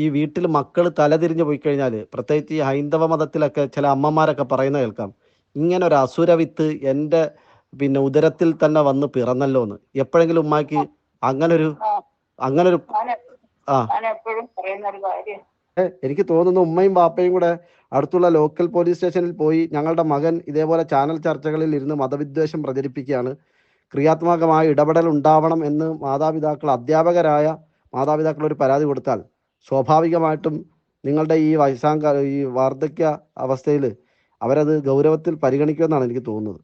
ഈ വീട്ടിൽ മക്കൾ തലതിരിഞ്ഞു പോയി കഴിഞ്ഞാൽ പ്രത്യേകിച്ച് ഈ ഹൈന്ദവ മതത്തിലൊക്കെ ചില അമ്മമാരൊക്കെ പറയുന്ന കേൾക്കാം ഇങ്ങനെ ഒരു അസുരവിത്ത് എന്റെ പിന്നെ ഉദരത്തിൽ തന്നെ വന്ന് പിറന്നല്ലോ എന്ന് എപ്പോഴെങ്കിലും ഉമ്മാക്ക് അങ്ങനൊരു. അങ്ങനൊരു ആ. എനിക്ക് തോന്നുന്നു ഉമ്മയും ബാപ്പയും കൂടെ അടുത്തുള്ള ലോക്കൽ പോലീസ് സ്റ്റേഷനിൽ പോയി ഞങ്ങളുടെ മകൻ ഇതേപോലെ ചാനൽ ചർച്ചകളിൽ ഇരുന്ന് മതവിദ്വേഷം പ്രചരിപ്പിക്കുകയാണ് ക്രിയാത്മകമായ ഇടപെടൽ ഉണ്ടാവണം എന്ന് മാതാപിതാക്കൾ അധ്യാപകരായ മാതാപിതാക്കൾ ഒരു പരാതി കൊടുത്താൽ സ്വാഭാവികമായിട്ടും നിങ്ങളുടെ ഈ വയസ്സാങ്ക ഈ വാർദ്ധക്യ അവസ്ഥയിൽ അവരത് ഗൗരവത്തിൽ പരിഗണിക്കുമെന്നാണ് എനിക്ക് തോന്നുന്നത്.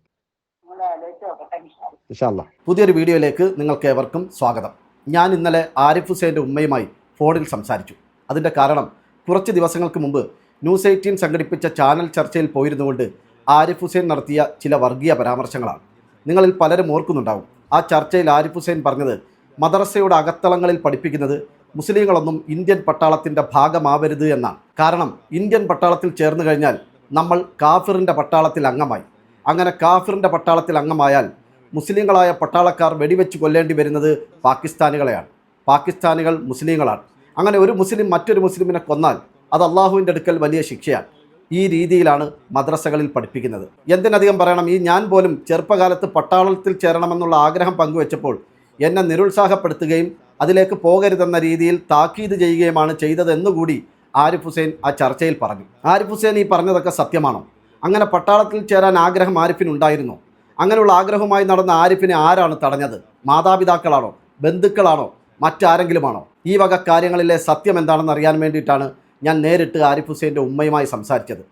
പുതിയൊരു വീഡിയോയിലേക്ക് നിങ്ങൾക്ക് ഏവർക്കും സ്വാഗതം. ഞാൻ ഇന്നലെ ആരിഫ് ഹുസൈന്റെ ഉമ്മയുമായി ഫോണിൽ സംസാരിച്ചു. അതിന്റെ കാരണം കുറച്ച് ദിവസങ്ങൾക്ക് മുമ്പ് ന്യൂസ് എയ്റ്റീൻ സംഘടിപ്പിച്ച ചാനൽ ചർച്ചയിൽ പോയിരുന്നുകൊണ്ട് ആരിഫ് ഹുസൈൻ നടത്തിയ ചില വർഗീയ പരാമർശങ്ങളാണ്. നിങ്ങളിൽ പലരും ഓർക്കുന്നുണ്ടാവും ആ ചർച്ചയിൽ ആരിഫ് ഹുസൈൻ പറഞ്ഞത് മദ്രസയുടെ അകത്തളങ്ങളിൽ പഠിപ്പിക്കുന്നത് മുസ്ലിങ്ങളൊന്നും ഇന്ത്യൻ പട്ടാളത്തിന്റെ ഭാഗമാവരുത് എന്നാണ്. കാരണം ഇന്ത്യൻ പട്ടാളത്തിൽ ചേർന്ന് കഴിഞ്ഞാൽ നമ്മൾ കാഫിറിന്റെ പട്ടാളത്തിൽ അംഗമായി. അങ്ങനെ കാഫിറിന്റെ പട്ടാളത്തിൽ അംഗമായാൽ മുസ്ലിങ്ങളായ പട്ടാളക്കാർ വെടിവെച്ച് കൊല്ലേണ്ടി വരുന്നത് പാകിസ്ഥാനികളെയാണ്. പാകിസ്ഥാനികൾ മുസ്ലിങ്ങളാണ്. അങ്ങനെ ഒരു മുസ്ലിം മറ്റൊരു മുസ്ലിമിനെ കൊന്നാൽ അത് അള്ളാഹുവിന്റെ അടുക്കൽ വലിയ ശിക്ഷയാണ്. ഈ രീതിയിലാണ് മദ്രസകളിൽ പഠിപ്പിക്കുന്നത്. എന്തിനധികം പറയണം? ഈ ഞാൻ പോലും ചെറുപ്പകാലത്ത് പട്ടാളത്തിൽ ചേരണമെന്നുള്ള ആഗ്രഹം പങ്കുവെച്ചപ്പോൾ എന്നെ നിരുത്സാഹപ്പെടുത്തുകയും അതിലേക്ക് പോകരുതെന്ന രീതിയിൽ താക്കീത് ചെയ്യുകയുമാണ് ചെയ്തതെന്നുകൂടി ആരിഫ് ഹുസൈൻ ആ ചർച്ചയിൽ പറഞ്ഞു. ആരിഫ് ഹുസൈൻ ഈ പറഞ്ഞതൊക്കെ സത്യമാണോ? അങ്ങനെ പട്ടാളത്തിൽ ചേരാൻ ആഗ്രഹം ആരിഫിനുണ്ടായിരുന്നോ. അങ്ങനെയുള്ള ആഗ്രഹവുമായി നടന്ന ആരിഫിനെ ആരാണ് തടഞ്ഞത്? മാതാപിതാക്കളാണോ? ബന്ധുക്കളാണോ? മറ്റാരെങ്കിലുമാണോ? ഈ വക കാര്യങ്ങളിലെ സത്യം എന്താണെന്ന് അറിയാൻ വേണ്ടിയിട്ടാണ് ഞാൻ നേരിട്ട് ആരിഫ് ഹുസൈന്റെ ഉമ്മയുമായി സംസാരിച്ചത്.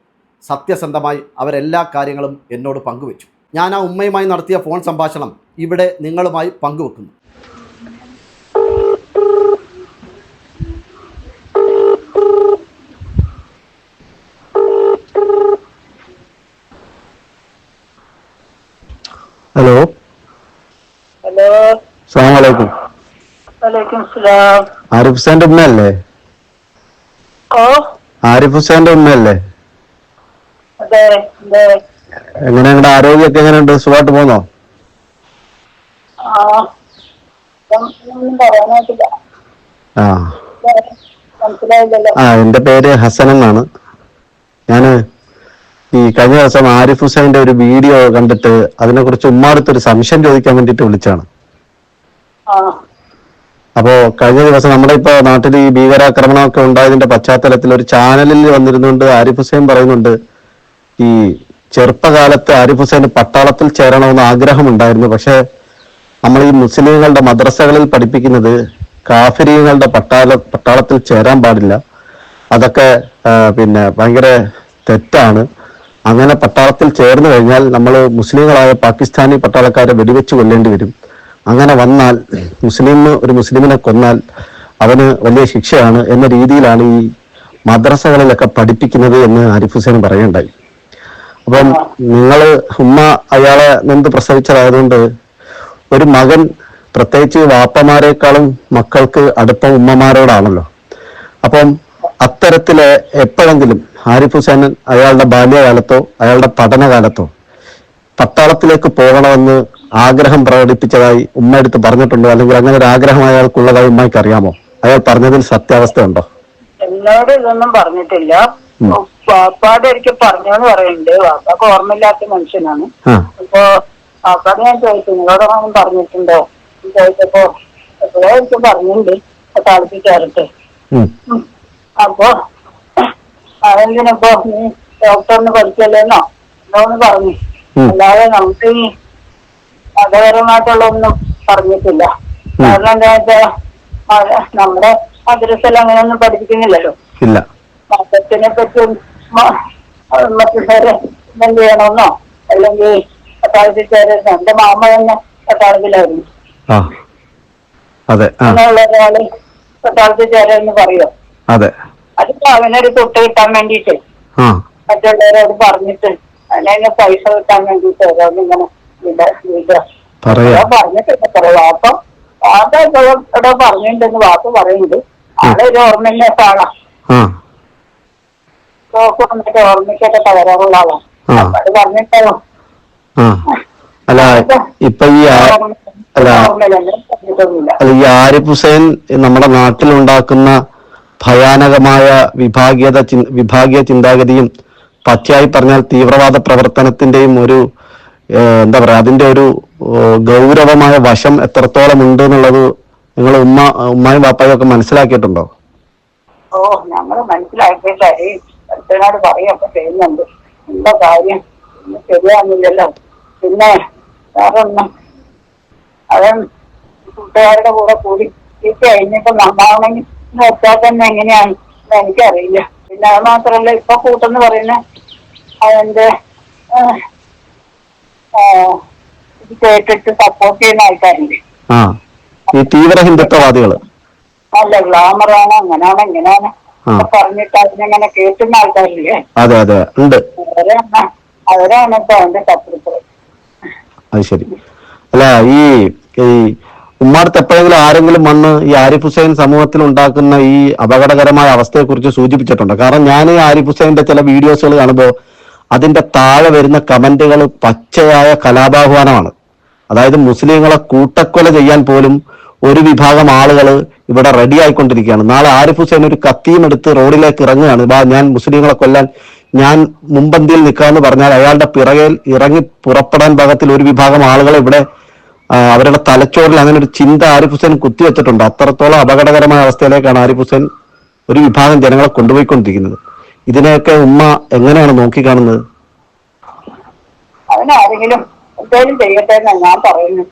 സത്യസന്ധമായി അവരെല്ലാ കാര്യങ്ങളും എന്നോട് പങ്കുവച്ചു. ഞാൻ ആ ഉമ്മയുമായി നടത്തിയ ഫോൺ സംഭാഷണം ഇവിടെ നിങ്ങളുമായി പങ്കുവെക്കുന്നു. ഹലോ. ഹലോ. അസ്സാം വലൈക്കും വലൈക്കും സ്ലാം ആരിഫ് ഹുസൈന്റെ ഉമ്മയല്ലേ? ആരിഫ് ഹുസൈന്റെ ഉമ്മയല്ലേ? എങ്ങനെ നിങ്ങളുടെ ആരോഗ്യമൊക്കെ എങ്ങനെയുണ്ട്? സുഖമായിട്ട് പോന്നോ? ആ. ആ എന്റെ പേര് ഹസൻ എന്നാണ്. ഞാൻ ഈ കഴിഞ്ഞ ദിവസം ആരിഫ് ഹുസൈന്റെ ഒരു വീഡിയോ കണ്ടിട്ട് അതിനെ അതിനെക്കുറിച്ച് ഉമ്മാടുത്തൊരു സംശയം ചോദിക്കാൻ വേണ്ടിട്ട് വിളിച്ചാണ്. അപ്പോ കഴിഞ്ഞ ദിവസം നമ്മുടെ ഇപ്പൊ നാട്ടിൽ ഈ ഭീകരാക്രമണമൊക്കെ ഉണ്ടായതിന്റെ പശ്ചാത്തലത്തിൽ ഒരു ചാനലിൽ വന്നിരുന്നുകൊണ്ട് ആരിഫ് ഹുസൈൻ പറയുന്നുണ്ട് ഈ ചെറുപ്പകാലത്ത് ആരിഫ് ഹുസൈൻ പട്ടാളത്തിൽ ചേരണമെന്ന് ആഗ്രഹമുണ്ടായിരുന്നു. പക്ഷെ നമ്മൾ ഈ മുസ്ലിങ്ങളുടെ മദ്രസകളിൽ പഠിപ്പിക്കുന്നത് കാഫിരിയങ്ങളുടെ പട്ടാള പട്ടാളത്തിൽ ചേരാൻ പാടില്ല. അതൊക്കെ പിന്നെ ഭയങ്കര തെറ്റാണ്. അങ്ങനെ പട്ടാളത്തിൽ ചേർന്ന് കഴിഞ്ഞാൽ നമ്മൾ മുസ്ലിങ്ങളായ പാകിസ്ഥാനി പട്ടാളക്കാരെ വെടിവെച്ച് കൊല്ലേണ്ടി വരും. അങ്ങനെ വന്നാൽ മുസ്ലിം ഒരു മുസ്ലിമിനെ കൊന്നാൽ അവന് വലിയ ശിക്ഷയാണ് എന്ന രീതിയിലാണ് ഈ മദ്രസകളിലൊക്കെ പഠിപ്പിക്കുന്നത് എന്ന് ആരിഫ് ഹുസൈൻ പറയണ്ടായി അപ്പം നിങ്ങൾ ഉമ്മ അയാളെ നിന്ന് പ്രസവിച്ചതായതുകൊണ്ട് ഒരു മകൻ പ്രത്യേകിച്ച് വാപ്പമാരെക്കാളും മക്കൾക്ക് അടുപ്പം ഉമ്മമാരോടാണല്ലോ. അപ്പം അത്തരത്തിൽ എപ്പോഴെങ്കിലും ആരിഫ് ഹുസൈൻ അയാളുടെ ബാല്യകാലത്തോ അയാളുടെ പഠനകാലത്തോ പട്ടാളത്തിലേക്ക് പോകണമെന്ന് ആഗ്രഹം പ്രകടിപ്പിച്ചതായി ഉമ്മ എടുത്ത് പറഞ്ഞിട്ടുണ്ടോ? അല്ലെങ്കിൽ അങ്ങനെ ഒരു ആഗ്രഹം അയാൾക്കുള്ളതായി ഉമ്മയ്ക്ക് അറിയാമോ അയാൾ പറഞ്ഞതിൽ സത്യാവസ്ഥയുണ്ടോ? എന്നോട് ഇതൊന്നും പറഞ്ഞിട്ടില്ല. വാപ്പാട് ഒരിക്കൽ പറഞ്ഞെന്ന് പറയുന്നുണ്ട് വാപ്പാക്ക് ഓർമ്മയില്ലാത്ത മനുഷ്യനാണ്. അപ്പൊ വാപ്പാട് ഞാൻ ചോദിച്ചു നിങ്ങളോട് പറഞ്ഞിട്ടുണ്ടോ? ചോദിച്ചപ്പോ എപ്പോഴോ എനിക്ക് പറഞ്ഞിട്ടുണ്ട് താളത്തിൽ കയറട്ടെ. അപ്പൊ അതെന്തിനപ്പോ നീ ഡോക്ടറിന് പഠിക്കല്ലേന്നോ എന്നോന്ന് പറഞ്ഞു. അല്ലാതെ നമുക്ക് ഈ മതപരമായിട്ടുള്ളൊന്നും പറഞ്ഞിട്ടില്ല. കാരണം എന്താ വെച്ചാ മത- നമ്മുടെ മദ്രസയിൽ അങ്ങനെയൊന്നും പഠിപ്പിക്കുന്നില്ലല്ലോ. ഇല്ല. മതത്തിനെ പറ്റി മറ്റുള്ളവരെ എന്ത് ചെയ്യണമെന്നോ? അല്ലെങ്കിൽ പട്ടാളത്തിൽ ചേരുന്ന എന്റെ മാമ തന്നെ പട്ടാളത്തിലായിരുന്നു ആ. അതെ ഒരാൾ പറയോ അതെ. അതിപ്പോ അവനൊരു തൊട്ട് കിട്ടാൻ വേണ്ടിട്ട് ആ. മറ്റുള്ളവരോട് പറഞ്ഞിട്ട് അതിനെ പൈസ കിട്ടാൻ വേണ്ടിട്ട് ഓരോന്ന് ഇങ്ങനെ വിട വിട. പറയാ. പറഞ്ഞിട്ടുണ്ട് കുറെ വാപ്പ. വാപ്പ ഇവിടെ പറഞ്ഞിട്ടുണ്ടെന്ന് വാപ്പ പറയുന്നുണ്ട്. ആളൊരു ഓർമ്മയില്ലാത്ത ആളാ. വന്നിട്ട് ഓർമ്മയ്ക്കൊക്കെ തകരാറുള്ള ആളാ. അത് പറഞ്ഞിട്ടോ അല്ല ഇപ്പൊ ഈ അല്ല ഈ ആരിഫ് ഹുസൈൻ നമ്മുടെ നാട്ടിലുണ്ടാക്കുന്ന ഭയാനകമായ വിഭാഗീയത വിഭാഗീയ ചിന്താഗതിയും പച്ചയായി പറഞ്ഞാൽ തീവ്രവാദ പ്രവർത്തനത്തിന്റെയും ഒരു എന്താ പറയാ അതിന്റെ ഒരു ഗൗരവമായ വശം എത്രത്തോളം ഉണ്ട് എന്നുള്ളത് നിങ്ങൾ ഉമ്മ ഉമ്മയും ബാപ്പായും ഒക്കെ മനസ്സിലാക്കിയിട്ടുണ്ടോ? ഓ ഞങ്ങൾ മനസ്സിലാക്കിയിട്ടായിട്ട് അടുത്തനോട് പറയുകയൊക്കെ ചെയ്യുന്നുണ്ട്. എന്താ കാര്യം? ശരിയാകുന്നില്ലല്ലോ പിന്നെ വേറെ ഒന്നും അവൻ കൂട്ടുകാരുടെ കൂടെ കൂടി കഴിഞ്ഞപ്പോ നന്നാവണമെങ്കിൽ വെച്ചാൽ തന്നെ എങ്ങനെയാണ് എനിക്കറിയില്ല. പിന്നെ അത് മാത്രമല്ല ഇപ്പൊ കൂട്ടെന്ന് പറയുന്ന അവന്റെ കേട്ടിട്ട് സപ്പോർട്ട് ചെയ്യുന്ന ആൾക്കാരുണ്ട്. ഈ തീവ്ര ഹിന്ദുത്വവാദികൾ. അല്ല ഗ്ലാമറാണ് അങ്ങനാണ് ഇങ്ങനെയാണ് പറഞ്ഞിട്ട് അതിനെങ്ങനെ കേട്ടുന്ന ആൾക്കാരില്ലേ? അതെ അതെ ഉണ്ട്. അവരാണ് അവരാണ് ഇപ്പൊ അവന്റെ ശത്രുക്കൾ അത് ശരി. അല്ല ഈ ഈ ഉമ്മാടത്ത് എപ്പോഴെങ്കിലും ആരെങ്കിലും വന്ന് ഈ ആരിഫ് ഹുസൈൻ സമൂഹത്തിൽ ഉണ്ടാക്കുന്ന ഈ അപകടകരമായ അവസ്ഥയെ കുറിച്ച് സൂചിപ്പിച്ചിട്ടുണ്ട്? കാരണം ഞാൻ ഈ ആരിഫ് ഹുസൈന്റെ ചില വീഡിയോസുകൾ കാണുമ്പോൾ അതിന്റെ താഴെ വരുന്ന കമന്റുകൾ പച്ചയായ കലാപാഹ്വാനമാണ് അതായത് മുസ്ലിങ്ങളെ കൂട്ടക്കൊല ചെയ്യാൻ പോലും ഒരു വിഭാഗം ആളുകൾ ഇവിടെ റെഡി ആയിക്കൊണ്ടിരിക്കുകയാണ്. നാളെ ആരിഫ് ഹുസൈൻ ഒരു കത്തിയും എടുത്ത് റോഡിലേക്ക് ഇറങ്ങുകയാണ്. ഞാൻ മുസ്ലിങ്ങളെ കൊല്ലാൻ ഞാൻ മുമ്പന്തിയിൽ നിൽക്കാമെന്ന് പറഞ്ഞാൽ അയാളുടെ പിറകിൽ ഇറങ്ങി പുറപ്പെടാൻ ഭാഗത്തിൽ ഒരു വിഭാഗം ആളുകൾ ഇവിടെ അവരുടെ തലച്ചോറിൽ അങ്ങനെ ഒരു ചിന്ത ആരിഫ് ഹുസൈൻ കുത്തിവെച്ചിട്ടുണ്ട്. അത്രത്തോളം അപകടകരമായ അവസ്ഥയിലേക്കാണ് ആരിഫ് ഹുസൈൻ ഒരു വിഭാഗം ജനങ്ങളെ കൊണ്ടുപോയിക്കൊണ്ടിരിക്കുന്നത്. ഇതിനെയൊക്കെ ഉമ്മ എങ്ങനെയാണ് നോക്കിക്കാണുന്നത്? ഞാൻ പറയുന്നു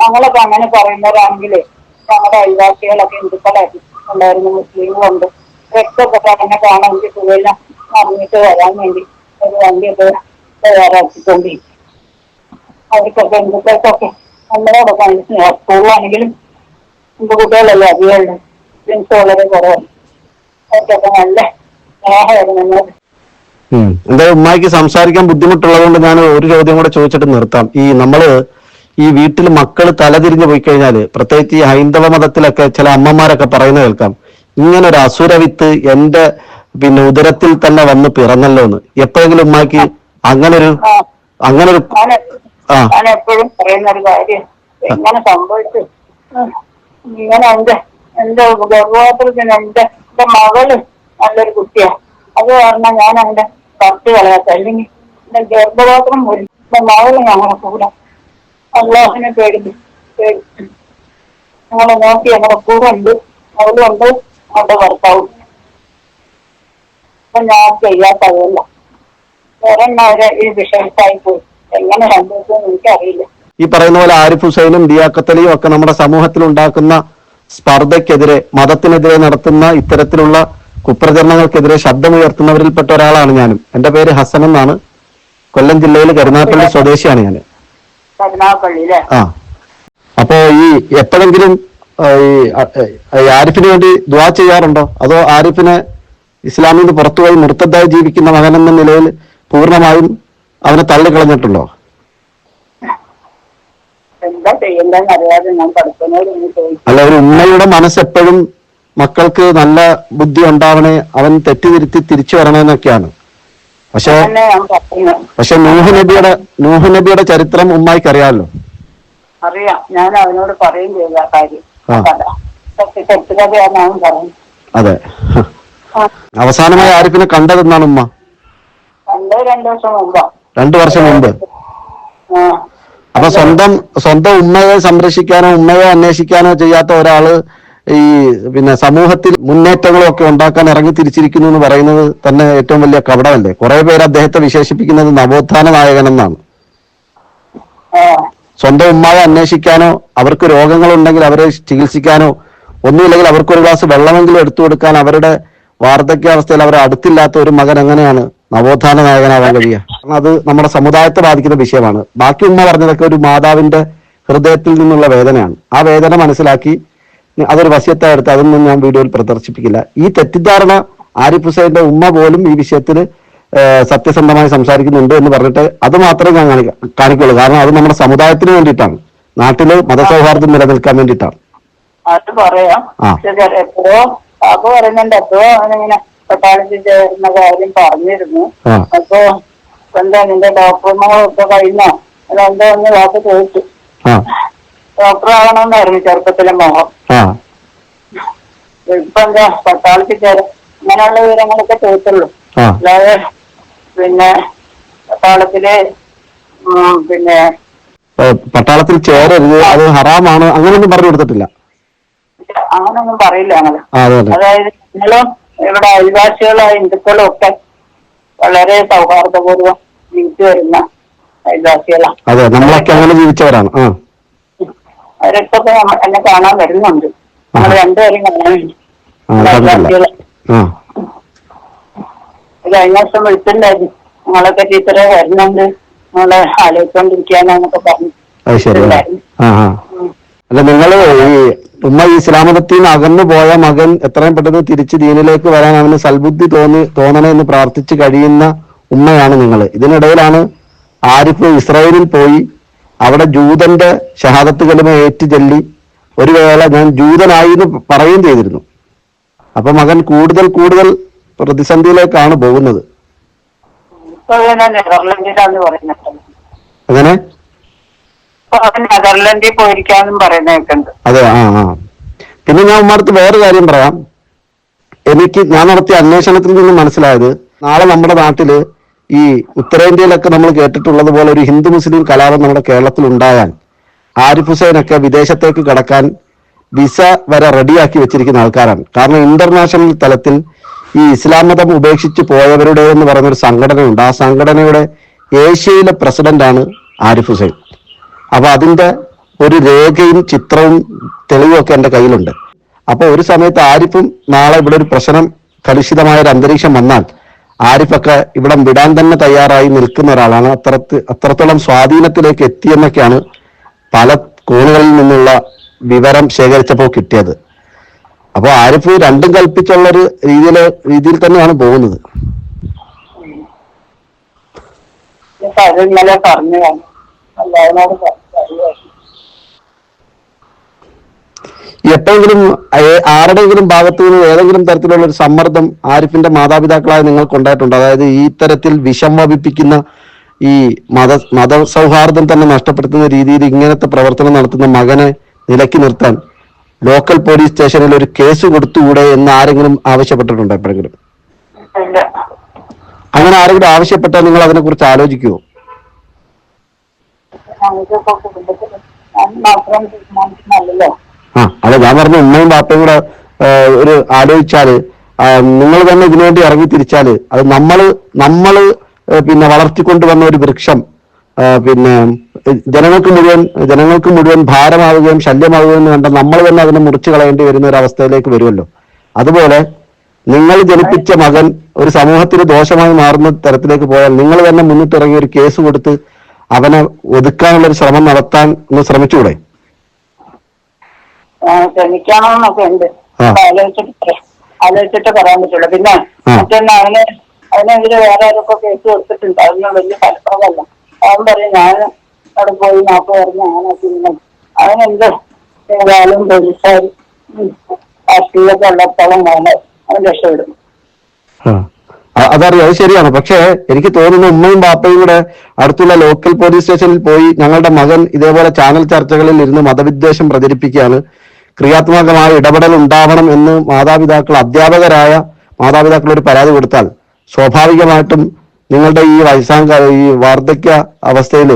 ഞങ്ങളൊക്കെ അങ്ങനെ പറയുന്നവരാണെങ്കിലേ ഞങ്ങളുടെ അയൽവാസികളൊക്കെ ഹിന്ദുക്കളായിട്ട് ഉണ്ടായിരുന്നു മുസ്ലിങ്ങളുണ്ട്. രക്തമൊക്കെ അങ്ങനെ കാണാൻ എനിക്ക് അറിഞ്ഞിട്ട് വരാൻ വേണ്ടി ഒരു വണ്ടിയൊക്കെ തയ്യാറാക്കിക്കൊണ്ടിരിക്കും. അവർക്കൊക്കെ എന്തൊക്കെ നമ്മളോടൊക്കെ സ്കൂളാണെങ്കിലും ഹിന്ദു കുട്ടികളല്ലേ അധികമുള്ളൂ. ഫ്രണ്ട്സ് വളരെ കുറവാണ്. അവർക്കൊക്കെ നല്ല സ്നേഹമായിരുന്നു. എന്തായാലും ഉമ്മായിക്ക് സംസാരിക്കാൻ ബുദ്ധിമുട്ടുള്ളതുകൊണ്ട് ഞാൻ ഒരു ചോദ്യം കൂടെ ചോദിച്ചിട്ട് നിർത്താം. ഈ നമ്മൾ ഈ വീട്ടിൽ മക്കൾ തലതിരിഞ്ഞു പോയി കഴിഞ്ഞാൽ പ്രത്യേകിച്ച് ഈ ഹൈന്ദവ മതത്തിലൊക്കെ ചില അമ്മമാരൊക്കെ പറയുന്നത് കേൾക്കാം. ഇങ്ങനെ ഒരു അസുരവിത്ത് എന്റെ പിന്നെ ഉദരത്തിൽ തന്നെ വന്ന് പിറന്നല്ലോ എന്ന്. എപ്പോഴെങ്കിലും ഉമ്മാക്ക് അങ്ങനൊരു. അങ്ങനൊരു ഞാൻ എപ്പോഴും പറയുന്ന ഒരു കാര്യം. എങ്ങനെ സംഭവിച്ചു. ഇങ്ങനെ എന്റെ എന്റെ ഗർഭപാത്രത്തിന് എന്റെ എന്റെ മകൾ നല്ലൊരു കുട്ടിയാ. അത് കാരണം ഞാൻ അവന്റെ പത്ത് കളയാത്ത അല്ലെങ്കിൽ എന്റെ ഗർഭപാത്രം പോലും എന്റെ മകൾ ഞങ്ങളെ കൂടെ അള്ളാഹിനെ പേടിച്ചു പേടിച്ചു ഞങ്ങളെ നോക്കി ഞങ്ങളെ കൂടെ ഉണ്ട്. അവളുണ്ട് അവളുടെ ഭർത്താവും. അപ്പൊ ഞാൻ ചെയ്യാത്തതല്ല വേറെ അവരെ ഈ വിഷയത്തായി പോയി. എങ്ങനെ സംഭവിച്ചെന്ന് എനിക്കറിയില്ല. ഈ പറയുന്ന പോലെ ആരിഫ് ഹുസൈനും ദിയാക്കത്തലിയും ഒക്കെ നമ്മുടെ സമൂഹത്തിൽ ഉണ്ടാക്കുന്ന സ്പർദ്ധയ്ക്കെതിരെ മതത്തിനെതിരെ നടത്തുന്ന ഇത്തരത്തിലുള്ള കുപ്രചരണങ്ങൾക്കെതിരെ ശബ്ദമുയർത്തുന്നവരിൽപ്പെട്ട ഒരാളാണ് ഞാനും. എന്റെ പേര് ഹസൻ എന്നാണ്. കൊല്ലം ജില്ലയിൽ കരുനാഗപ്പള്ളി സ്വദേശിയാണ് ഞാൻ. ആ. അപ്പോ ഈ എപ്പോഴെങ്കിലും ഈ ആരിഫിന് വേണ്ടി ദ്വാ ചെയ്യാറുണ്ടോ? അതോ ആരിഫിനെ ഇസ്ലാമിൽ നിന്ന് പുറത്തുപോയി മുർത്തദ്ദായി ജീവിക്കുന്ന മകനെന്ന നിലയിൽ പൂർണമായും അവനെ തള്ളിക്കളഞ്ഞിട്ടുണ്ടോ? അല്ല ഒരു ഉമ്മയുടെ മനസ്സെപ്പോഴും മക്കൾക്ക് നല്ല ബുദ്ധി ഉണ്ടാവണേ അവൻ തെറ്റിതിരുത്തി തിരിച്ചു വരണമെന്നൊക്കെയാണ് പക്ഷെ പക്ഷെ നൂഹ് നബിയുടെ നൂഹ് നബിയുടെ ചരിത്രം ഉമ്മായിക്ക് അറിയാമല്ലോ അറിയാം. ഞാൻ അവനോട് പറയും ചെയ്ത കാര്യം. അതെ. അവസാനമായി ആരിഫിനെ കണ്ടതെന്നാണ് ഉമ്മ? രണ്ടോ വർഷം മുമ്പാ. അപ്പൊ സ്വന്തം സ്വന്തം ഉമ്മയെ സംരക്ഷിക്കാനോ ഉമ്മയെ അന്വേഷിക്കാനോ ചെയ്യാത്ത ഒരാൾ ഈ പിന്നെ സമൂഹത്തിൽ മുന്നേറ്റങ്ങളും ഒക്കെ ഉണ്ടാക്കാൻ ഇറങ്ങി തിരിച്ചിരിക്കുന്നു എന്ന് പറയുന്നത് തന്നെ ഏറ്റവും വലിയ കപടമല്ലേ? കുറെ പേര് അദ്ദേഹത്തെ വിശേഷിപ്പിക്കുന്നത് നവോത്ഥാന നായകൻ എന്നാണ്. സ്വന്തം ഉമ്മയെ അന്വേഷിക്കാനോ അവർക്ക് രോഗങ്ങളുണ്ടെങ്കിൽ അവരെ ചികിത്സിക്കാനോ ഒന്നുമില്ലെങ്കിൽ അവർക്ക് ഒരു ഗ്ലാസ് വെള്ളമെങ്കിലും എടുത്തു കൊടുക്കാൻ അവരുടെ വാർദ്ധക്യാവസ്ഥയിൽ അവരെ അടുത്തില്ലാത്ത ഒരു മകൻ എങ്ങനെയാണ് നവോത്ഥാന നായകനാവാൻ കഴിയുക? കാരണം അത് നമ്മുടെ സമുദായത്തെ ബാധിക്കുന്ന വിഷയമാണ്. ബാക്കി ഉമ്മ പറഞ്ഞതൊക്കെ ഒരു മാതാവിന്റെ ഹൃദയത്തിൽ നിന്നുള്ള വേദനയാണ്. ആ വേദന മനസ്സിലാക്കി അതൊരു വസ്യത്തായി എടുത്ത് അതൊന്നും ഞാൻ വീഡിയോയിൽ പ്രദർശിപ്പിക്കില്ല. ഈ തെറ്റിദ്ധാരണ ആരിഫ് ഹുസൈന്റെ ഉമ്മ പോലും ഈ വിഷയത്തിൽ സത്യസന്ധമായി സംസാരിക്കുന്നുണ്ട് എന്ന് പറഞ്ഞിട്ട് അത് മാത്രമേ ഞാൻ കാണിക്ക കാണിക്കുള്ളൂ. കാരണം അത് നമ്മുടെ സമുദായത്തിന് വേണ്ടിയിട്ടാണ്. നാട്ടിൽ മതസൗഹാർദ്ദം നിലനിൽക്കാൻ വേണ്ടിയിട്ടാണ്. അത് പറയാം. എപ്പോഴോ പറയുന്നുണ്ട് അപ്പൊ അവനിങ്ങനെ പട്ടാളത്തിൽ ചേർന്ന കാര്യം പറഞ്ഞിരുന്നു. അപ്പൊ എന്താ നിന്റെ ഡോക്ടർമാരൊക്കെ കഴിഞ്ഞോ അതെന്താ ഒന്ന് വാക്ക് ചോദിച്ചു. ഡോക്ടർ ആവണമെന്നായിരുന്നു ചെറുപ്പത്തിലെ മോഹം. ഇപ്പൊ എന്താ പട്ടാളത്തിൽ ചേർ അങ്ങനെയുള്ള വിവരങ്ങളൊക്കെ ചോദിച്ചുള്ളൂ. അല്ലാതെ പിന്നെ പട്ടാളത്തിൽ പിന്നെ പട്ടാളത്തിൽ ചേരരുത് അത് ഹറാമാണ് അങ്ങനെയൊന്നും പറഞ്ഞു കൊടുത്തിട്ടില്ല. അങ്ങനൊന്നും പറയില്ല ഞങ്ങൾ. അതായത് നിങ്ങളും ഇവിടെ അയൽവാസികളായ ഹിന്ദുക്കളും ഒക്കെ വളരെ സൗഹാർദ്ദപൂർവം ജീവിച്ചു വരുന്ന അയൽവാസികളാണ്. അതെ നമ്മളൊക്കെ അങ്ങനെ ജീവിച്ചവരാണ്. അവരൊക്കെ എന്നെ കാണാൻ വരുന്നുണ്ട്. നമ്മൾ രണ്ടുപേരും കാണാൻ കഴിഞ്ഞ ദിവസം വിളിച്ചിട്ടുണ്ടായിരുന്നു. നിങ്ങളൊക്കെ ടീച്ചറെ വരുന്നുണ്ട്. നിങ്ങളെ ആലോചിച്ചോണ്ടിരിക്കാന്നൊക്കെ പറഞ്ഞു. അല്ല നിങ്ങൾ ഈ ഉമ്മ ഈ ഇസ്ലാമതത്തിൽ നിന്ന് അകന്നു പോയ മകൻ എത്രയും പെട്ടെന്ന് തിരിച്ച് ദീനിലേക്ക് വരാൻ അവന് സൽബുദ്ധി തോന്നി തോന്നണേ എന്ന് പ്രാർത്ഥിച്ച് കഴിയുന്ന ഉമ്മയാണ് നിങ്ങൾ. ഇതിനിടയിലാണ് ആരിഫ് ഇസ്രായേലിൽ പോയി അവിടെ ജൂതന്റെ ഷഹാദത്ത് കലിമ ഏറ്റു ചൊല്ലി ഒരു വേള ഞാൻ ജൂതനായി എന്ന് പറയുകയും ചെയ്തിരുന്നു. അപ്പൊ മകൻ കൂടുതൽ കൂടുതൽ പ്രതിസന്ധിയിലേക്കാണ് പോകുന്നത്. അങ്ങനെ നെതർലൻഡിൽ പോയിരിക്കാന്നും പറയുന്ന കേൾക്കുന്നുണ്ട്. അതെ ആ ആ. പിന്നെ ഞാൻ ഉമ്മടുത്ത് വേറെ കാര്യം പറയാം. എനിക്ക് ഞാൻ നടത്തിയ അന്വേഷണത്തിൽ നിന്ന് മനസ്സിലായത് നാളെ നമ്മുടെ നാട്ടിൽ ഈ ഉത്തരേന്ത്യയിലൊക്കെ നമ്മൾ കേട്ടിട്ടുള്ളത് പോലെ ഒരു ഹിന്ദു മുസ്ലിം കലാപം നമ്മുടെ കേരളത്തിൽ ഉണ്ടായാൽ ആരിഫ് ഹുസൈനൊക്കെ വിദേശത്തേക്ക് കടക്കാൻ വിസ വരെ റെഡിയാക്കി വെച്ചിരിക്കുന്ന ആൾക്കാരാണ്. കാരണം ഇന്റർനാഷണൽ തലത്തിൽ ഈ ഇസ്ലാം മതം ഉപേക്ഷിച്ച് പോയവരുടെ എന്ന് പറയുന്ന ഒരു സംഘടനയുണ്ട്. ആ സംഘടനയുടെ ഏഷ്യയിലെ പ്രസിഡന്റാണ് ആരിഫ് ഹുസൈൻ. അപ്പൊ അതിന്റെ ഒരു രേഖയും ചിത്രവും തെളിവും ഒക്കെ എന്റെ കയ്യിലുണ്ട്. അപ്പൊ ഒരു സമയത്ത് ആരിഫും നാളെ ഇവിടെ ഒരു പ്രശ്നം കലുഷിതമായ ഒരു അന്തരീക്ഷം വന്നാൽ ആരിഫൊക്കെ ഇവിടെ വിടാൻ തന്നെ തയ്യാറായി നിൽക്കുന്ന ഒരാളാണ്. അത്രത്ത് അത്രത്തോളം സ്വാധീനത്തിലേക്ക് എത്തിയെന്നൊക്കെയാണ് പല കോണുകളിൽ നിന്നുള്ള വിവരം ശേഖരിച്ചപ്പോൾ കിട്ടിയത്. അപ്പോൾ ആരിഫ് രണ്ടും കൽപ്പിച്ചുള്ള ഒരു രീതിയിൽ രീതിയിൽ തന്നെയാണ് പോകുന്നത്. പറഞ്ഞു എല്ലാവരോട് എപ്പോഴെങ്കിലും ആരുടെയെങ്കിലും ഭാഗത്തു നിന്ന് ഏതെങ്കിലും തരത്തിലുള്ള ഒരു സമ്മർദ്ദം ആരിഫിന്റെ മാതാപിതാക്കളായ നിങ്ങൾക്ക് ഉണ്ടായിട്ടുണ്ട് അതായത് ഈ തരത്തിൽ വിഷം വപിപ്പിക്കുന്ന ഈ മത മതസൗഹാർദ്ദം തന്നെ നഷ്ടപ്പെടുത്തുന്ന രീതിയിൽ ഇങ്ങനത്തെ പ്രവർത്തനം നടത്തുന്ന മകനെ നിലക്കി നിർത്താൻ ലോക്കൽ പോലീസ് സ്റ്റേഷനിൽ ഒരു കേസ് കൊടുത്തുകൂടെ എന്ന് ആരെങ്കിലും ആവശ്യപ്പെട്ടിട്ടുണ്ടോ എപ്പോഴെങ്കിലും അങ്ങനെ ആരെങ്കിലും ആവശ്യപ്പെട്ടാൽ നിങ്ങൾ അതിനെക്കുറിച്ച് ആലോചിക്കുമോ ആലോചിക്കുവോ? ഞാൻ മാത്രം തീരുമാനിക്കുന്നല്ലോ ആ അല്ല ഞാൻ പറഞ്ഞ ഉമ്മയും പാപ്പയും കൂടെ ഒരു ആലോചിച്ചാൽ നിങ്ങൾ തന്നെ ഇതിനുവേണ്ടി ഇറങ്ങി തിരിച്ചാൽ അത് നമ്മൾ നമ്മൾ പിന്നെ വളർത്തിക്കൊണ്ടുവന്ന ഒരു വൃക്ഷം പിന്നെ ജനങ്ങൾക്ക് മുഴുവൻ ജനങ്ങൾക്ക് മുഴുവൻ ഭാരമാവുകയും ശല്യമാവുകയും കണ്ട നമ്മൾ തന്നെ അതിനെ മുറിച്ചു കളയേണ്ടി വരുന്ന ഒരു അവസ്ഥയിലേക്ക് വരുമല്ലോ. അതുപോലെ നിങ്ങൾ ജനിപ്പിച്ച മകൻ ഒരു സമൂഹത്തിന് ദോഷമായി മാറുന്ന തരത്തിലേക്ക് പോയാൽ നിങ്ങൾ തന്നെ മുന്നിട്ടിറങ്ങി ഒരു കേസ് കൊടുത്ത് അവനെ ഒതുക്കാനുള്ള ഒരു ശ്രമം നടത്താൻ ഒന്ന് ശ്രമിച്ചുകൂടെ? ശ്രമിക്കണമെന്നൊക്കെ ഉണ്ട്. ആലോചിച്ചിട്ട്. ആലോചിച്ചിട്ട് പറയാൻ പറ്റുള്ളൂ. പിന്നെ. മറ്റൊന്ന് അവന് അതിനെതിരെ വേറെ ആരൊക്കെ കേസ് കൊടുത്തിട്ടുണ്ട്. അതൊന്നും വലിയ ഫലപ്രദമല്ല. അവൻ പറയും ഞാൻ അവിടെ പോയി നാപ്പ് പറഞ്ഞു അങ്ങനെ പിന്നെ അവനെന്ത് ചെയ്താലും പോലീസുകാരും രാഷ്ട്രീയമൊക്കെ ഉള്ളത്തോളം വേണം അവൻ രക്ഷപ്പെടും. അതറിയാം അത് ശരിയാണ്. പക്ഷേ എനിക്ക് തോന്നുന്നു ഉമ്മയും ബാപ്പയും കൂടെ അടുത്തുള്ള ലോക്കൽ പോലീസ് സ്റ്റേഷനിൽ പോയി ഞങ്ങളുടെ മകൻ ഇതേപോലെ ചാനൽ ചർച്ചകളിൽ ഇരുന്ന് മതവിദ്വേഷം പ്രചരിപ്പിക്കുകയാണ്. ക്രിയാത്മകമായ ഇടപെടൽ ഉണ്ടാവണം എന്ന് മാതാപിതാക്കൾ അധ്യാപകരായ മാതാപിതാക്കൾ ഒരു പരാതി കൊടുത്താൽ സ്വാഭാവികമായിട്ടും നിങ്ങളുടെ ഈ വയസ്സാങ്ക ഈ വാർദ്ധക്യ അവസ്ഥയിൽ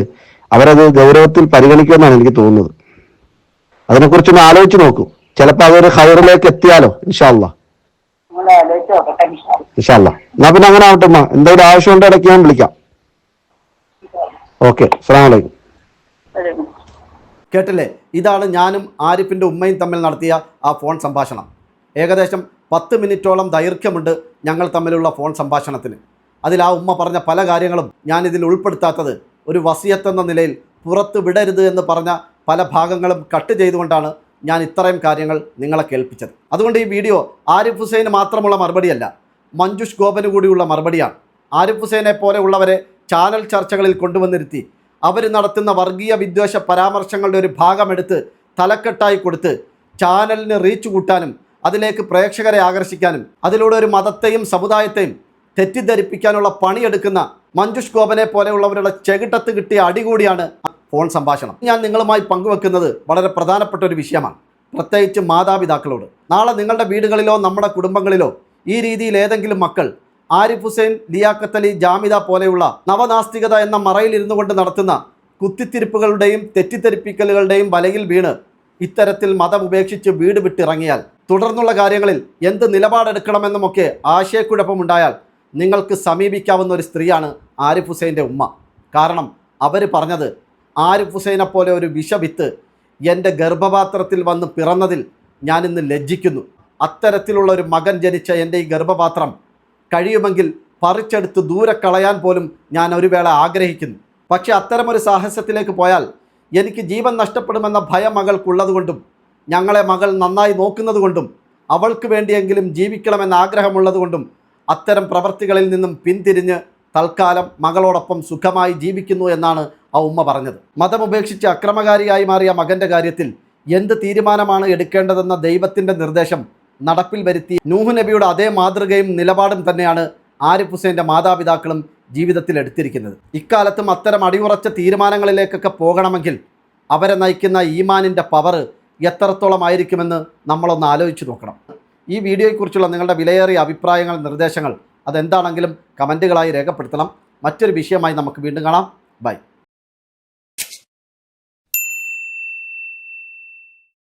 അവരത് ഗൗരവത്തിൽ പരിഗണിക്കുമെന്നാണ് എനിക്ക് തോന്നുന്നത്. അതിനെക്കുറിച്ചൊന്ന് ആലോചിച്ച് നോക്കൂ. ചിലപ്പോൾ അതൊരു ഹയറിലേക്ക് എത്തിയാലോ ഇൻഷാല്ല. ഇൻഷാല്ല എന്നാ പിന്നെ അങ്ങനെ ആവട്ടെ അമ്മ എന്തെങ്കിലും ഉണ്ടോ ഇടയ്ക്ക് ഞാൻ വിളിക്കാം. ഓക്കെ. അസ്സാം വലൈക്കും കേട്ടില്ലേ? ഇതാണ് ഞാനും ആരിഫിന്റെ ഉമ്മയും തമ്മിൽ നടത്തിയ ആ ഫോൺ സംഭാഷണം. ഏകദേശം പത്ത് മിനിറ്റോളം ദൈർഘ്യമുണ്ട് ഞങ്ങൾ തമ്മിലുള്ള ഫോൺ സംഭാഷണത്തിന്. അതിൽ ആ ഉമ്മ പറഞ്ഞ പല കാര്യങ്ങളും ഞാനിതിൽ ഉൾപ്പെടുത്താത്തത് ഒരു വസിയത്തെന്ന നിലയിൽ പുറത്ത് വിടരുത് എന്ന് പറഞ്ഞ പല ഭാഗങ്ങളും കട്ട് ചെയ്തുകൊണ്ടാണ് ഞാൻ ഇത്രയും കാര്യങ്ങൾ നിങ്ങളെ കേൾപ്പിച്ചത്. അതുകൊണ്ട് ഈ വീഡിയോ ആരിഫ് ഹുസൈന് മാത്രമുള്ള മറുപടിയല്ല മഞ്ജുഷ് ഗോപന് കൂടിയുള്ള മറുപടിയാണ്. ആരിഫ് ഹുസൈനെ പോലെയുള്ളവരെ ചാനൽ ചർച്ചകളിൽ കൊണ്ടുവന്നിരുത്തി അവർ നടത്തുന്ന വർഗീയ വിദ്വേഷ പരാമർശങ്ങളുടെ ഒരു ഭാഗമെടുത്ത് തലക്കെട്ടായി കൊടുത്ത് ചാനലിന് റീച്ച് കൂട്ടാനും അതിലേക്ക് പ്രേക്ഷകരെ ആകർഷിക്കാനും അതിലൂടെ ഒരു മതത്തെയും സമുദായത്തെയും തെറ്റിദ്ധരിപ്പിക്കാനുള്ള പണിയെടുക്കുന്ന മഞ്ജുഷ് ഗോപനെ പോലെയുള്ളവരുടെ ചെകിട്ടത്ത് കിട്ടിയ അടികൂടിയാണ് ഫോൺ സംഭാഷണം. ഞാൻ നിങ്ങളുമായി പങ്കുവെക്കുന്നത് വളരെ പ്രധാനപ്പെട്ട ഒരു വിഷയമാണ്. പ്രത്യേകിച്ച് മാതാപിതാക്കളോട്. നാളെ നിങ്ങളുടെ വീടുകളിലോ നമ്മുടെ കുടുംബങ്ങളിലോ ഈ രീതിയിൽ ഏതെങ്കിലും മക്കൾ ആരിഫ് ഹുസൈൻ ലിയാഖത്ത് അലി ജാമിദ പോലെയുള്ള നവനാസ്തികത എന്ന മറയിൽ ഇരുന്നു കൊണ്ട് നടത്തുന്ന കുത്തിത്തിരിപ്പുകളുടെയും തെറ്റിദ്ധരിപ്പിക്കലുകളുടെയും വലയിൽ വീണ് ഇത്തരത്തിൽ മതം ഉപേക്ഷിച്ച് വീട് വിട്ടിറങ്ങിയാൽ തുടർന്നുള്ള കാര്യങ്ങളിൽ എന്ത് നിലപാടെടുക്കണമെന്നുമൊക്കെ ആശയക്കുഴപ്പമുണ്ടായാൽ നിങ്ങൾക്ക് സമീപിക്കാവുന്ന ഒരു സ്ത്രീയാണ് ആരിഫ് ഹുസൈന്റെ ഉമ്മ. കാരണം അവർ പറഞ്ഞത് ആരിഫ് ഹുസൈനെ പോലെ ഒരു വിഷവിത്ത് എന്റെ ഗർഭപാത്രത്തിൽ വന്ന് പിറന്നതിൽ ഞാനിന്ന് ലജ്ജിക്കുന്നു. അത്തരത്തിലുള്ള ഒരു മകൻ ജനിച്ച എന്റെ ഈ ഗർഭപാത്രം കഴിയുമെങ്കിൽ പറിച്ചെടുത്ത് ദൂരെ കളയാൻ പോലും ഞാൻ ഒരു വേള ആഗ്രഹിക്കുന്നു. പക്ഷേ അത്തരമൊരു സാഹസത്തിലേക്ക് പോയാൽ എനിക്ക് ജീവൻ നഷ്ടപ്പെടുമെന്ന ഭയം മകൾക്കുള്ളതുകൊണ്ടും ഞങ്ങളെ മകൾ നന്നായി നോക്കുന്നതുകൊണ്ടും അവൾക്ക് വേണ്ടിയെങ്കിലും ജീവിക്കണമെന്ന ആഗ്രഹമുള്ളതുകൊണ്ടും അത്തരം പ്രവൃത്തികളിൽ നിന്നും പിന്തിരിഞ്ഞ് തൽക്കാലം മകളോടൊപ്പം സുഖമായി ജീവിക്കുന്നു എന്നാണ് ആ ഉമ്മ പറഞ്ഞത്. മതമുപേക്ഷിച്ച് അക്രമകാരിയായി മാറിയ മകന്റെ കാര്യത്തിൽ എന്ത് തീരുമാനമാണ് എടുക്കേണ്ടതെന്ന ദൈവത്തിന്റെ നിർദ്ദേശം നടപ്പിൽ വരുത്തി നൂഹ് നബിയുടെ അതേ മാതൃകയും നിലപാടും തന്നെയാണ് ആരിഫ് ഹുസൈന്റെ മാതാപിതാക്കളും ജീവിതത്തിൽ എടുത്തിരിക്കുന്നത്. ഇക്കാലത്തും അത്തരം അടിയുറച്ച തീരുമാനങ്ങളിലേക്കൊക്കെ പോകണമെങ്കിൽ അവരെ നയിക്കുന്ന ഈമാനിന്റെ പവർ എത്രത്തോളം ആയിരിക്കുമെന്ന് നമ്മളൊന്ന് ആലോചിച്ച് നോക്കണം. ഈ വീഡിയോയെക്കുറിച്ചുള്ള നിങ്ങളുടെ വിലയേറിയ അഭിപ്രായങ്ങൾ നിർദ്ദേശങ്ങൾ അതെന്താണെങ്കിലും കമന്റുകളായി രേഖപ്പെടുത്തണം. മറ്റൊരു വിഷയമായി നമുക്ക് വീണ്ടും കാണാം. ബൈ.